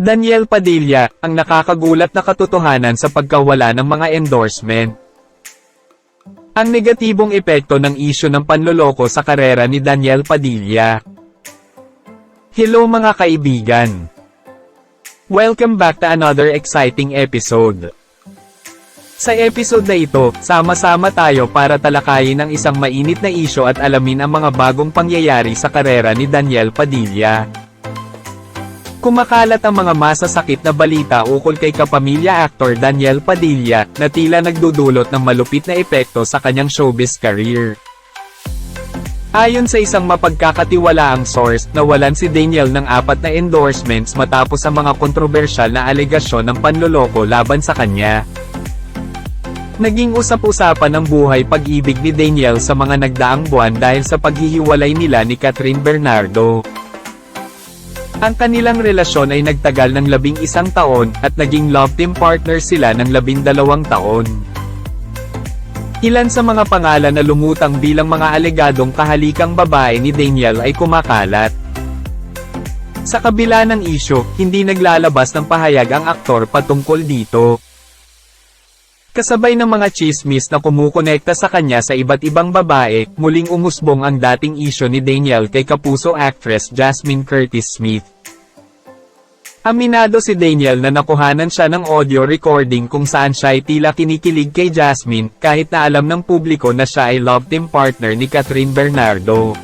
Daniel Padilla, ang nakakagulat na katotohanan sa pagkawala ng mga endorsement. Ang negatibong epekto ng isyu ng panloloko sa karera ni Daniel Padilla. Hello mga kaibigan! Welcome back to another exciting episode. Sa episode na ito, sama-sama tayo para talakayin ang isang mainit na isyo at alamin ang mga bagong pangyayari sa karera ni Daniel Padilla. Kumakalat ang mga masasakit na balita ukol kay kapamilya actor Daniel Padilla na tila nagdudulot ng malupit na epekto sa kanyang showbiz career. Ayon sa isang mapagkakatiwalaang source, nawalan si Daniel ng apat na endorsements matapos ang mga kontrobersyal na alegasyon ng panloloko laban sa kanya. Naging usap-usapan ang buhay pag-ibig ni Daniel sa mga nagdaang buwan dahil sa paghihiwalay nila ni Catherine Bernardo. Ang kanilang relasyon ay nagtagal ng labing isang taon, at naging love team partner sila ng labindalawang taon. Ilan sa mga pangalan na lumutang bilang mga alegadong kahalikang babae ni Daniel ay kumakalat. Sa kabila ng isyo, hindi naglalabas ng pahayag ang aktor patungkol dito. Kasabay ng mga chismis na kumukonekta sa kanya sa iba't ibang babae, muling umusbong ang dating isyo ni Daniel kay kapuso actress Jasmine Curtis Smith. Aminado si Daniel na nakuhanan siya ng audio recording kung saan siya ay tila kinikilig kay Jasmine, kahit na alam ng publiko na siya ay love team partner ni Catherine Bernardo.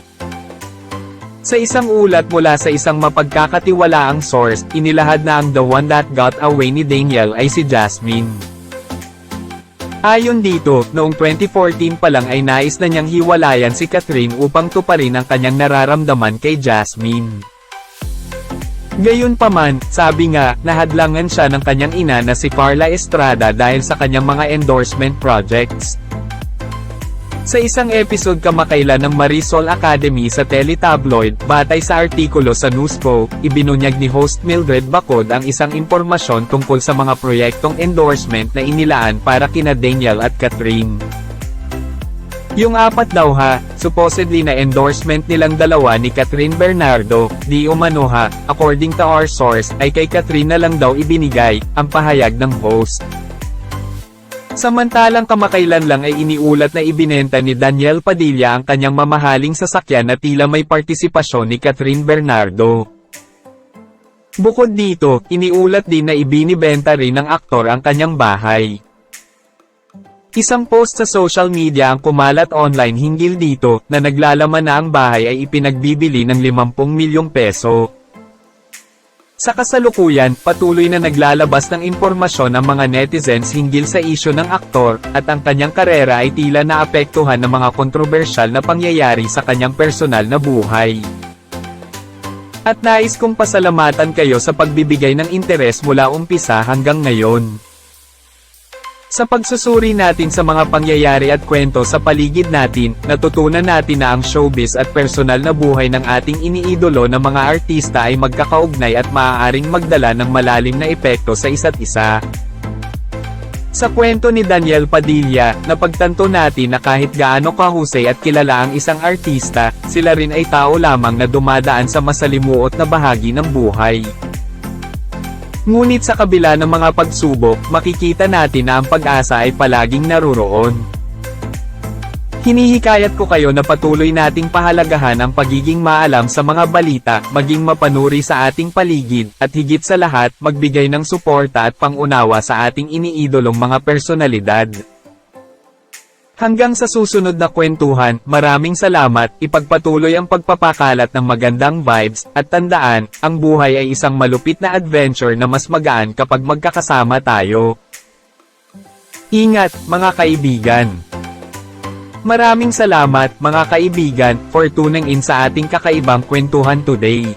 Sa isang ulat mula sa isang mapagkakatiwalaang source, inilahad na ang the one that got away ni Daniel ay si Jasmine. Ayon dito, noong 2014 pa lang ay nais na niyang hiwalayan si Catherine upang tuparin ang kanyang nararamdaman kay Jasmine. Gayunpaman, sabi nga, nahadlangan siya ng kanyang ina na si Carla Estrada dahil sa kanyang mga endorsement projects. Sa isang episode kamakailan ng Marisol Academy sa Teletabloid, batay sa artikulo sa Newspo, ibinunyag ni host Mildred Bacod ang isang impormasyon tungkol sa mga proyektong endorsement na inilaan para kina Daniel at Catherine. Yung apat daw ha, supposedly na endorsement nilang dalawa ni Catherine Bernardo, di umano ha, according to our source, ay kay Catherine na lang daw ibinigay, ang pahayag ng host. Samantalang kamakailan lang ay iniulat na ibinenta ni Daniel Padilla ang kanyang mamahaling sasakyan na tila may partisipasyon ni Catherine Bernardo. Bukod dito, iniulat din na ibinibenta rin ng aktor ang kanyang bahay. Isang post sa social media ang kumalat online hinggil dito, na naglalaman na ang bahay ay ipinagbibili ng 50 milyong peso. Sa kasalukuyan, patuloy na naglalabas ng impormasyon ang mga netizens hinggil sa isyo ng aktor, at ang kanyang karera ay tila naapektuhan ng mga kontrobersyal na pangyayari sa kanyang personal na buhay. At nais kong pasalamatan kayo sa pagbibigay ng interes mula umpisa hanggang ngayon. Sa pagsusuri natin sa mga pangyayari at kwento sa paligid natin, natutunan natin na ang showbiz at personal na buhay ng ating iniidolo na mga artista ay magkakaugnay at maaaring magdala ng malalim na epekto sa isa't isa. Sa kwento ni Daniel Padilla, napagtanto natin na kahit gaano kahusay at kilala ang isang artista, sila rin ay tao lamang na dumadaan sa masalimuot na bahagi ng buhay. Ngunit sa kabila ng mga pagsubok, makikita natin na ang pag-asa ay palaging naruroon. Hinihikayat ko kayo na patuloy nating pahalagahan ang pagiging maalam sa mga balita, maging mapanuri sa ating paligid, at higit sa lahat, magbigay ng suporta at pangunawa sa ating iniidolong mga personalidad. Hanggang sa susunod na kwentuhan, maraming salamat, ipagpatuloy ang pagpapakalat ng magandang vibes, at tandaan, ang buhay ay isang malupit na adventure na mas magaan kapag magkakasama tayo. Ingat, mga kaibigan! Maraming salamat, mga kaibigan, for tuning in sa ating kakaibang kwentuhan today.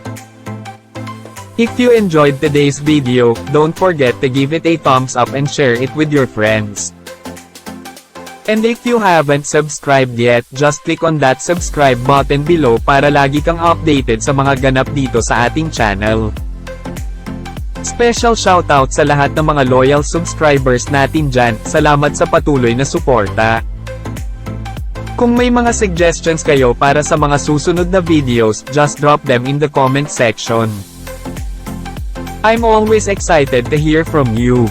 If you enjoyed today's video, don't forget to give it a thumbs up and share it with your friends. And if you haven't subscribed yet, just click on that subscribe button below para lagi kang updated sa mga ganap dito sa ating channel. Special shoutout sa lahat ng mga loyal subscribers natin dyan, salamat sa patuloy na suporta. Kung may mga suggestions kayo para sa mga susunod na videos, just drop them in the comment section. I'm always excited to hear from you.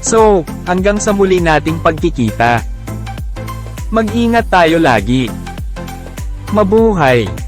So, hanggang sa muli nating pagkikita. Mag-ingat tayo lagi. Mabuhay!